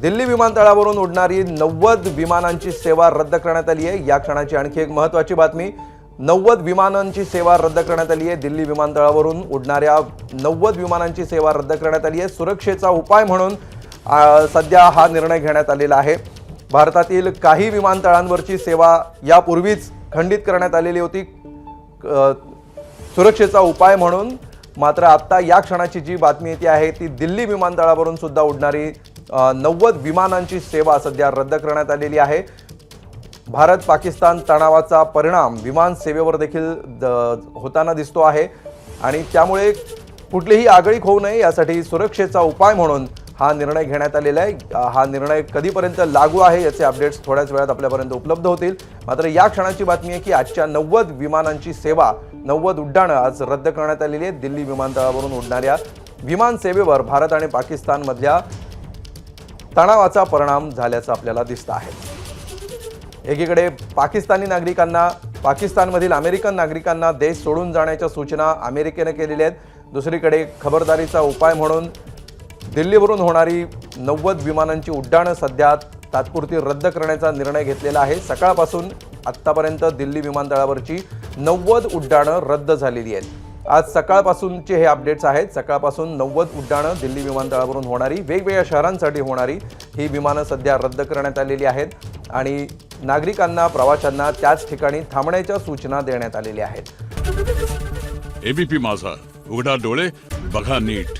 दिल्ली विमानतळावरून उडणारी नव्वद विमानांची सेवा रद्द करण्यात आली आहे. या क्षणाची आणखी एक महत्त्वाची बातमी नव्वद विमानांची सेवा रद्द करण्यात आली आहे. दिल्ली विमानतळावरून उडणाऱ्या नव्वद विमानांची सेवा रद्द करण्यात आली आहे. सुरक्षेचा उपाय म्हणून सध्या हा निर्णय घेण्यात आलेला आहे. भारतातील काही विमानतळांवरची सेवा यापूर्वीच खंडित करण्यात आलेली होती. सुरक्षेचा उपाय म्हणून मात्र आत्ता या क्षणाची जी बातमी येते आहे ती दिल्ली विमानतळावरून सुद्धा उडणारी नव्वद विमानांची सेवा सध्या रद्द करण्यात आलेली आहे. भारत पाकिस्तान तणावाचा परिणाम विमान सेवेवर देखील द- होताना दिसतो आहे. आणि त्यामुळे कुठलीही आगळीक होऊ नये यासाठी सुरक्षेचा उपाय म्हणून हा निर्णय घेण्यात आलेला आहे. हा निर्णय कधीपर्यंत लागू आहे याचे अपडेट्स थोड्याच वेळात आपल्यापर्यंत उपलब्ध होतील. मात्र या क्षणाची बातमी आहे की आजच्या नव्वद विमानांची सेवा नव्वद उड्डाणं आज रद्द करण्यात आलेली आहेत. दिल्ली विमानतळावरून उडणाऱ्या विमान सेवेवर भारत आणि पाकिस्तानमधल्या तणावाचा परिणाम झाल्याचं आपल्याला दिसतं आहे. एकीकडे पाकिस्तानी नागरिकांना पाकिस्तानमधील अमेरिकन नागरिकांना देश सोडून जाण्याच्या सूचना अमेरिकेनं केलेल्या आहेत. दुसरीकडे खबरदारीचा उपाय म्हणून दिल्लीवरून होणारी नव्वद विमानांची उड्डाणं सध्या तात्पुरती रद्द करण्याचा निर्णय घेतलेला आहे. सकाळपासून आत्तापर्यंत दिल्ली विमानतळावरची नव्वद उड्डाणं रद्द झालेली आहेत. आज सकाळपासूनचे हे अपडेट्स आहेत. सकाळपासून नव्वद उड्डाणं दिल्ली विमानतळावरून होणारी वेगवेगळ्या शहरांसाठी होणारी ही विमानं सध्या रद्द करण्यात आलेली आहेत आणि नागरिकांना प्रवाशांना त्याच ठिकाणी थांबण्याच्या सूचना देण्यात आलेल्या आहेत. एबीपी माझा उघडा डोळे बघा नीट.